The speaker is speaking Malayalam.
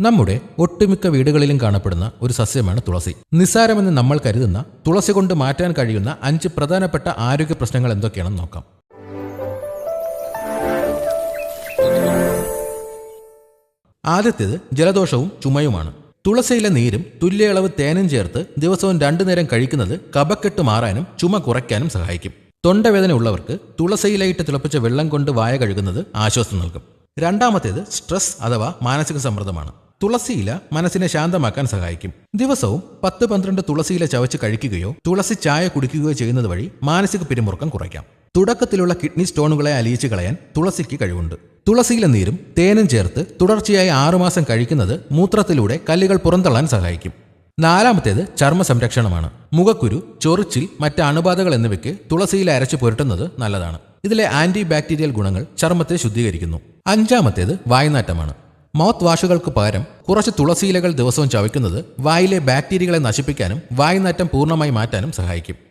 നമ്മുടെ ഒട്ടുമിക്ക വീടുകളിലും കാണപ്പെടുന്ന ഒരു സസ്യമാണ് തുളസി. നിസ്സാരമെന്ന് നമ്മൾ കരുതുന്ന തുളസി കൊണ്ട് മാറ്റാൻ കഴിയുന്ന അഞ്ച് പ്രധാനപ്പെട്ട ആരോഗ്യ പ്രശ്നങ്ങൾ എന്തൊക്കെയാണെന്ന് നോക്കാം. ആദ്യത്തേത് ജലദോഷവും ചുമയുമാണ്. തുളസിയിലെ നീരും തുല്യ അളവ് തേനും ചേർത്ത് ദിവസവും രണ്ടു നേരം കഴിക്കുന്നത് കപക്കെട്ട് മാറാനും ചുമ കുറയ്ക്കാനും സഹായിക്കും. തൊണ്ടവേദന ഉള്ളവർക്ക് തുളസിയിലയിട്ട് തിളപ്പിച്ച വെള്ളം കൊണ്ട് വായ കഴുകുന്നത് ആശ്വാസം നൽകും. രണ്ടാമത്തേത് സ്ട്രെസ് അഥവാ മാനസിക സമ്മർദ്ദമാണ്. തുളസിയില മനസ്സിനെ ശാന്തമാക്കാൻ സഹായിക്കും. ദിവസവും പത്ത് പന്ത്രണ്ട് തുളസിയില ചവച്ച് കഴിക്കുകയോ തുളസി ചായ കുടിക്കുകയോ ചെയ്യുന്നത് വഴി മാനസിക പിരിമുറുക്കം കുറയ്ക്കാം. തുടക്കത്തിലുള്ള കിഡ്നി സ്റ്റോണുകളെ അലിയിച്ചു കളയാൻ തുളസിക്ക് കഴിവുണ്ട്. തുളസിയിലെ നീരും തേനും ചേർത്ത് തുടർച്ചയായി ആറുമാസം കഴിക്കുന്നത് മൂത്രത്തിലൂടെ കല്ലുകൾ പുറന്തള്ളാൻ സഹായിക്കും. നാലാമത്തേത് ചർമ്മ സംരക്ഷണമാണ്. മുഖക്കുരു ചൊറിച്ചിൽ മറ്റ് അണുബാധകൾ എന്നിവയ്ക്ക് തുളസിയില അരച്ചു പുരട്ടുന്നത് നല്ലതാണ്. ഇതിലെ ആന്റി ബാക്ടീരിയൽ ഗുണങ്ങൾ ചർമ്മത്തെ ശുദ്ധീകരിക്കുന്നു. അഞ്ചാമത്തേത് വായ്നാറ്റമാണ്. മൗത്ത് വാഷുകൾക്ക് പകരം കുറച്ച് തുളസിയിലകൾ ദിവസവും ചവയ്ക്കുന്നത് വായിലെ ബാക്ടീരിയകളെ നശിപ്പിക്കാനും വായ്നാറ്റം പൂർണമായി മാറ്റാനും സഹായിക്കും.